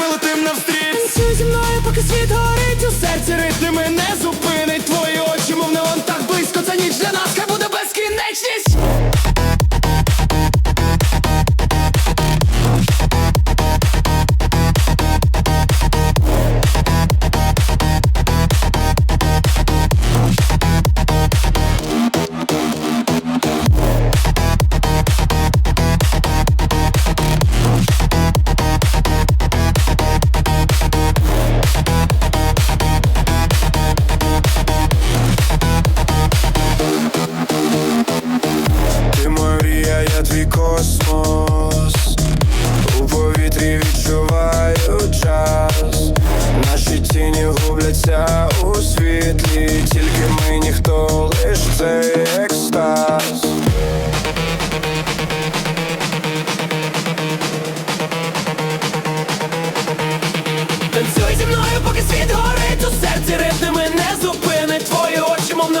ми летим навстріч. Танцюй зі мною, поки світ горить у серці ритми не зупинить. Твої очі, мов неон так близько, це ніч для нас, хай буде безкінечність. я твій космос, у повітрі відчуваю час, наші тіні губляться у світлі, тільки ми ніхто лиш цей екстаз. Танцюй зі мною, поки світ горить у серці ритми не зупинить. Твої очі, мов не